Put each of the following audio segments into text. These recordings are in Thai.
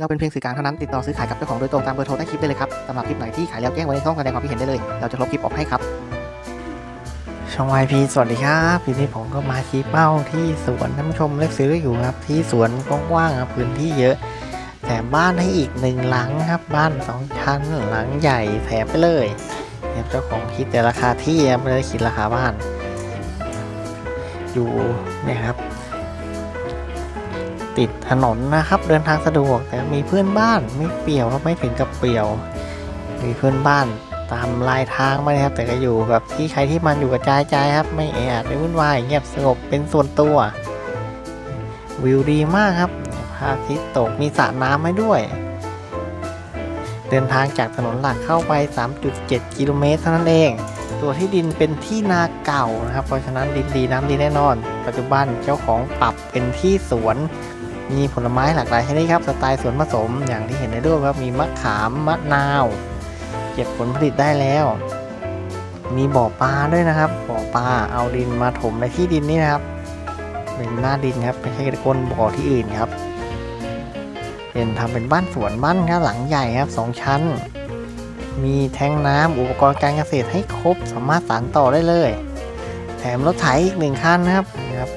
เราเป็นเพียงสื่อกลางเท่านั้นติดต่อซื้อขายกับเจ้าของโดยตรงตามเบอร์โทรใต้คลิปได้เลยครับสำหรับคลิปไหนที่ขายแล้วแจ้งไว้ในช่องแสดงความคิดเห็นได้เลย เราจะลบคลิปออกให้ครับ ช่องวายพีสวัสดีครับทีนี้ผมก็มาชี้เป้าที่สวนท่านผู้ชมเลือกซื้ออยู่ครับ ที่สวนกว้างๆครับพื้นที่เยอะแถมบ้านให้อีกหนึ่งหลังครับ บ้านสองชั้นหลังใหญ่แถมไปเลยเนี่ยเจ้าของคิดแต่ราคาที่ไม่ได้คิดราคาบ้าน อยู่เนี่ยครับ ติดถนนนะครับ เดินทางสะดวกแต่มีเพื่อนบ้านไม่เปี่ยวครับไม่ถึงกับเปี่ยว มีเพื่อนบ้านตามลายทางมาครับ แต่ก็อยู่แบบที่ใครที่มันอยู่กระจายใจครับ ไม่แออัดไม่วุ่นวายเงียบสงบเป็นส่วนตัว วิวดีมากครับพระอาทิตย์ตกมีสระน้ำให้ด้วย เดินทางจากถนนหลักเข้าไป 3.7 กิโลเมตรเท่านั้นเอง ตัวที่ดินเป็นที่นาเก่านะครับ เพราะฉะนั้นดินดีน้ำดีแน่นอน ปัจจุบันเจ้าของปรับเป็นที่สวน มีผลไม้หลากหลายชนิดครับสไตล์สวนผสมอย่างที่เห็นในรูปครับมีมะขามมะนาว เก็บผลผลิตได้แล้ว มีบ่อปลาด้วยนะครับบ่อปลาเอาดินมาถมในที่ดินนี่นะครับเป็นหน้าดินครับไม่ใช่ก้นบ่อที่อื่นครับเป็นทำเป็นบ้านสวนบ้านครับหลังใหญ่ครับสองชั้น มีแทงน้ำอุปกรณ์การเกษตรให้ครบสามารถสานต่อได้เลย แถมรถไถอีกหนึ่งคันนะครับนะครับ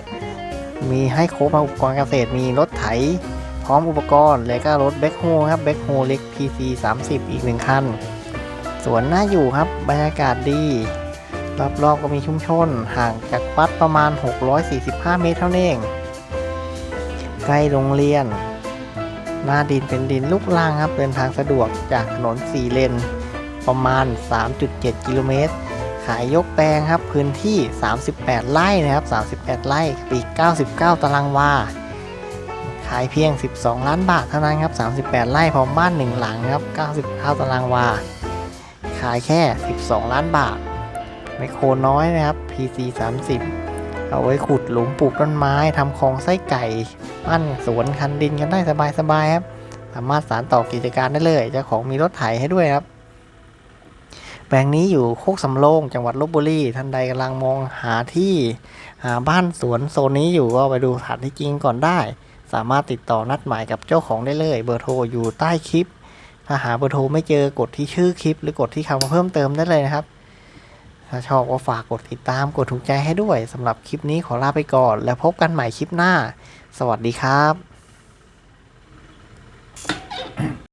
มีให้ครบครับอุปกรณ์เกษตรมีรถไถ พร้อมอุปกรณ์ แล้วก็รถแบ็คโฮครับแบ็คโฮเล็ก PC 30 อีกหนึ่งคัน สวนน่าอยู่ครับบรรยากาศดี รอบๆก็มีชุมชน ห่างจากวัดประมาณ 645 เมตรเท่านั้นเอง ใกล้โรงเรียน หน้าดินเป็นดินลูกล่างครับเดินทางสะดวกจากถนน4เลนประมาณ 3.7 กิโลเมตร ขายยกแปลงครับพื้นที่ 38 ไร่นะครับ 38 ไร่ปีก99 ตารางวา ขายเพียง 12 ล้านบาทเท่านั้นครับ 38 ไร่พร้อมบ้าน 1 หลังครับ 99 ตารางวา ขายแค่ 12 ล้านบาทไมโครน้อยนะครับ PC 30 เอาไว้ขุดหลุมปลูกต้นไม้ทำคลองไส้ไก่ปั้นสวนคันดินกันได้สบายๆครับ สามารถสารต่อกิจการได้เลยเจ้าของมีรถไถให้ด้วยครับ ลงนี้อยู่โคกสำโรงจังหวัดลบบุรี ท่านใดกำลังมองหาที่หาบ้านสวนโซนนี้อยู่ก็ไปดูสถานที่จริงก่อนได้ สามารถติดต่อนัดหมายกับเจ้าของได้เลย เบอร์โทรอยู่ใต้คลิป ถ้าหาเบอร์โทรไม่เจอกดที่ชื่อคลิป หรือกดที่คำว่าเพิ่มเติมได้เลยนะครับ ถ้าชอบก็ฝากกดติดตามกดถูกใจให้ด้วยสำหรับคลิปนี้ขอลาไปก่อน แล้วพบกันใหม่คลิปหน้า สวัสดีครับ